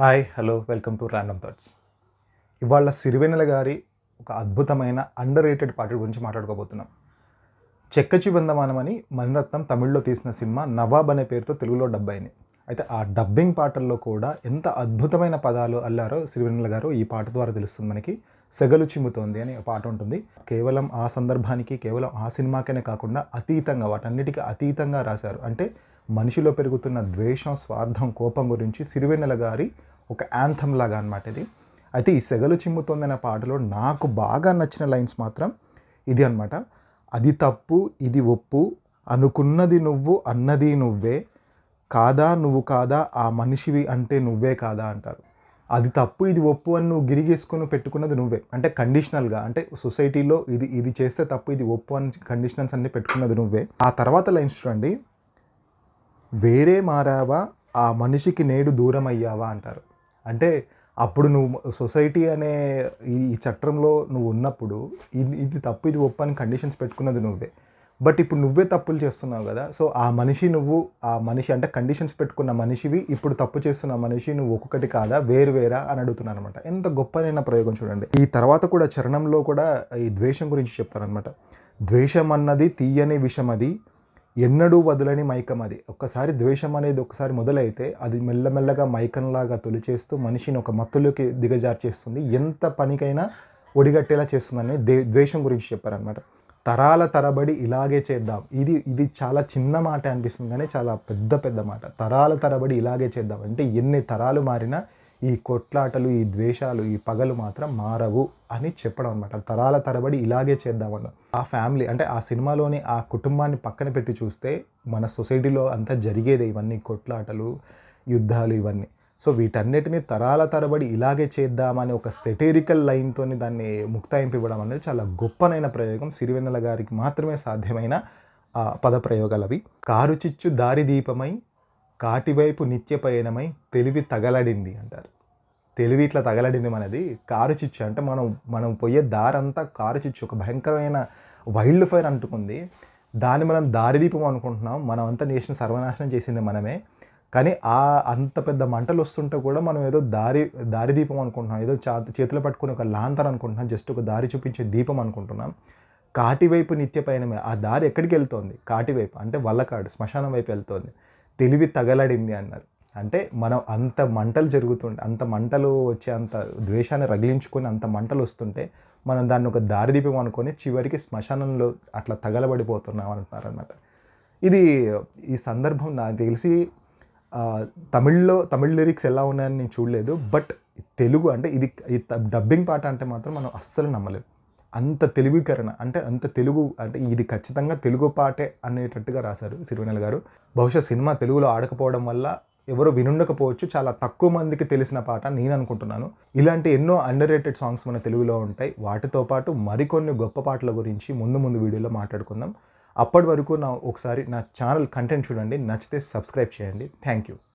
Hi hello welcome to random thoughts ఇవాళ సిరివెన్నెల గారి ఒక అద్భుతమైన అండర్ రేటెడ్ పాట గురించి మాట్లాడుకోబోతున్నాం. చెక్కచి బంధమానం అని మణిరత్నం తమిళ్ళో తీసిన సినిమా నవాబ్ అనే పేరుతో తెలుగులో డబ్ అయింది. అయితే ఆ డబ్బింగ్ పాటల్లో కూడా ఎంత అద్భుతమైన పదాలు అల్లారో సిరివెన్నెల గారు ఈ పాట ద్వారా తెలుస్తుంది మనకి. సెగలు చిమ్ముతోంది అని పాట ఉంటుంది. కేవలం ఆ సందర్భానికి కేవలం ఆ సినిమాకనే కాకుండా అతీతంగా వాటన్నిటికీ అతీతంగా రాశారు. అంటే మనిషిలో పెరుగుతున్న ద్వేషం స్వార్థం కోపం గురించి సిరివెన్నెల గారి ఒక యాంథమ్ లాగా అనమాట ఇది. అయితే ఈ సెగలు చిమ్ముతోంది పాటలో నాకు బాగా నచ్చిన లైన్స్ మాత్రం ఇది అన్నమాట. అది తప్పు ఇది ఒప్పు అనుకున్నది నువ్వు అన్నది నువ్వే. కాదా నువ్వు కాదా ఆ మనిషివి అంటే నువ్వే కాదా అంటారు. అది తప్పు ఇది ఒప్పు అని నువ్వు గిరిగేసుకుని పెట్టుకున్నది నువ్వే. అంటే కండిషనల్గా అంటే సొసైటీలో ఇది ఇది చేస్తే తప్పు ఇది ఒప్పు అని కండిషనల్స్ అన్నీ పెట్టుకున్నది నువ్వే. ఆ తర్వాత లైన్స్ చూడండి. వేరే మారావా ఆ మనిషికి నేడు దూరం అయ్యావా అంటారు. అంటే అప్పుడు నువ్వు సొసైటీ అనే ఈ చట్టంలో నువ్వు ఉన్నప్పుడు ఇది ఇది తప్పు ఇది ఒప్పు అని కండిషన్స్ పెట్టుకున్నది నువ్వే. బట్ ఇప్పుడు నువ్వే తప్పులు చేస్తున్నావు కదా. సో ఆ మనిషి నువ్వు ఆ మనిషి అంటే కండిషన్స్ పెట్టుకున్న మనిషివి ఇప్పుడు తప్పు చేస్తున్న మనిషి నువ్వు ఒక్కొక్కటి కాదా వేరు వేరా అని అడుగుతున్నాను అనమాట ఎంత గొప్పనైన ప్రయోగం చూడండి. ఈ తర్వాత కూడా చరణంలో కూడా ఈ ద్వేషం గురించి చెప్తారనమాట ద్వేషం అన్నది తీయని విషం అది ఎన్నడూ వదలని మైకం అది. ఒక్కసారి ద్వేషం అనేది ఒకసారి మొదలైతే అది మెల్లమెల్లగా మైకంలాగా తొలిచేస్తూ మనిషిని ఒక మత్తులోకి దిగజార్చేస్తుంది. ఎంత పనికైనా ఒడిగట్టేలా చేస్తుందని దే ద్వేషం గురించి చెప్పారనమాట తరాల తరబడి ఇలాగే చేద్దాం. ఇది ఇది చాలా చిన్న మాట అనిపిస్తుంది కానీ చాలా పెద్ద పెద్ద మాట. తరాల తరబడి ఇలాగే చేద్దాం. అంటే ఎన్ని తరాలు మారినా ఈ కొట్లాటలు ఈ ద్వేషాలు ఈ పగలు మాత్రం మారవు అని చెప్పడం అనమాట తరాల తరబడి ఇలాగే చేద్దామన్న ఆ ఫ్యామిలీ అంటే ఆ సినిమాలోని ఆ కుటుంబాన్ని పక్కన పెట్టి చూస్తే మన సొసైటీలో అంతా జరిగేదే ఇవన్నీ కొట్లాటలు యుద్ధాలు ఇవన్నీ. సో వీటన్నిటిని తరాల తరబడి ఇలాగే చేద్దామని ఒక సెటేరికల్ లైన్తో దాన్ని ముక్తాయింపు ఇవ్వడం అనేది చాలా గొప్పనైన ప్రయోగం. సిరివెన్నెల గారికి మాత్రమే సాధ్యమైన ఆ పద ప్రయోగాలవి అవి. కారు చిచ్చు దారి దీపమై కాటివైపు నిత్య పయనమై తెలివి తగలడింది అంటారు. తెలివి ఇట్లా తగలడింది మనది. కారు చిచ్చు అంటే మనం మనం పోయే దారంతా కారు చిచ్చు. ఒక భయంకరమైన వైల్డ్ ఫైర్ అంటుకుంది. దాన్ని మనం దారిదీపం అనుకుంటున్నాం. మనం అంతా నేషన్ సర్వనాశనం చేసింది మనమే. కానీ ఆ అంత పెద్ద మంటలు వస్తుంటే కూడా మనం ఏదో దారి దారి దీపం అనుకుంటున్నాం. ఏదో చా చేతిలో పట్టుకుని ఒక లాంతర్ అనుకుంటున్నాం. జస్ట్ ఒక దారి చూపించే దీపం అనుకుంటున్నాం. కాటివైపు నిత్య పయనమే. ఆ దారి ఎక్కడికి వెళ్తోంది? కాటివైపు అంటే వల్లకాడు శ్మశానం వైపు వెళ్తోంది. తెలివి తగలడింది అన్నారు. అంటే మనం అంత మంటలు జరుగుతుంటే అంత మంటలు వచ్చే అంత ద్వేషాన్ని రగిలించుకొని అంత మంటలు వస్తుంటే మనం దాన్ని ఒక దారిదీపం అనుకొని చివరికి శ్మశానంలో అట్లా తగలబడిపోతున్నాం అంటున్నారన్నమాట. ఇది ఈ సందర్భం నాకు తెలిసి తమిళ్ళో తమిళ్ లిరిక్స్ ఎలా ఉన్నాయని నేను చూడలేదు బట్ తెలుగు అంటే ఇది ఈ డబ్బింగ్ పాట అంటే మాత్రం మనం అస్సలు నమ్మలేము అంత తెలుగుకరణ అంటే అంత తెలుగు అంటే ఇది ఖచ్చితంగా తెలుగు పాటే అనేటట్టుగా రాశారు సిరివెన్నెల గారు. బహుశా సినిమా తెలుగులో ఆడకపోవడం వల్ల ఎవరు వినుండకపోవచ్చు చాలా తక్కువ మందికి తెలిసిన పాట నేను అనుకుంటున్నాను. ఇలాంటి ఎన్నో అండర్ రేటెడ్ సాంగ్స్ మన తెలుగులో ఉంటాయి. వాటితో పాటు మరికొన్ని గొప్ప పాటల గురించి ముందు ముందు వీడియోలో మాట్లాడుకుందాం. అప్పటి వరకు నా ఒకసారి నా ఛానల్ కంటెంట్ చూడండి. నచ్చితే సబ్స్క్రైబ్ చేయండి. Thank you